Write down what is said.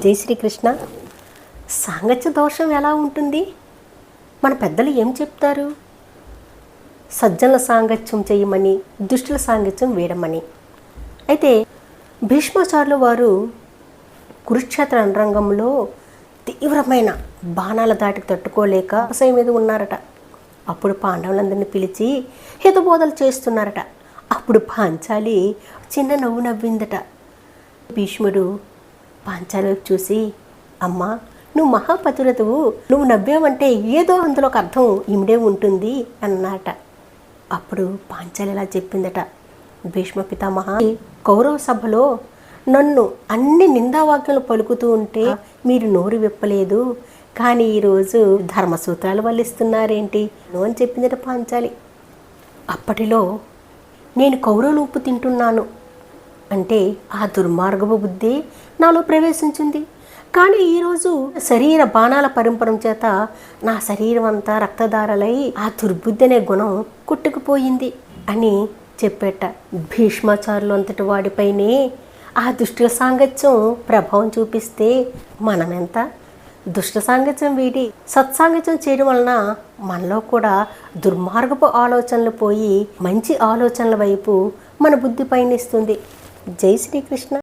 జై శ్రీకృష్ణ. సాంగత్య దోషం ఎలా ఉంటుంది? మన పెద్దలు ఏం చెప్తారు? సజ్జనుల సాంగత్యం చేయమని దుష్టుల సాంగత్యం వేయమని అయితే భీష్మాచార్యులు వారు కురుక్షేత్ర రణరంగంలో తీవ్రమైన బాణాల దాటికి తట్టుకోలేక అవసరం మీద ఉన్నారట. అప్పుడు పాండవులందరినీ పిలిచి హితబోధలు చేస్తున్నారట. అప్పుడు పాంచాలి చిన్న నవ్వు నవ్విందట. భీష్ముడు పాంచాలి చూసి అమ్మా నువ్వు మహాపతిరతువు నువ్వు నవ్వావంటే ఏదో అందులో ఒక అర్థం ఇమిడే ఉంటుంది అన్నమాట అప్పుడు పాంచాలి ఇలా చెప్పిందట. భీష్మ పితామహ కౌరవ సభలో నన్ను అన్ని నిందావాక్యాలు పలుకుతూ ఉంటే మీరు నోరు విప్పలేదు. కానీ ఈరోజు ధర్మసూత్రాలు వల్లిస్తున్నారేంటి? అని చెప్పిందట పాంచాలి. అప్పటిలో నేను కౌరవులు ఉప్పు తింటున్నాను. అంటే ఆ దుర్మార్గపు బుద్ధి నాలో ప్రవేశించింది. కానీ ఈరోజు శరీర బాణాల పరంపరం చేత నా శరీరం అంతా రక్తదారలై ఆ దుర్బుద్ధి అనే గుణం కొట్టుకుపోయింది అని చెప్పేట. భీష్మాచారులు అంతటి వాడిపైనే ఆ దుష్టుల సాంగత్యం ప్రభావం చూపిస్తే మనమెంత? దుష్ట సాంగత్యం వీడి సత్సాంగత్యం చేయడం వలన మనలో కూడా దుర్మార్గపు ఆలోచనలు పోయి మంచి ఆలోచనల వైపు మన బుద్ధి పయనిస్తుంది. జై శ్రీకృష్ణ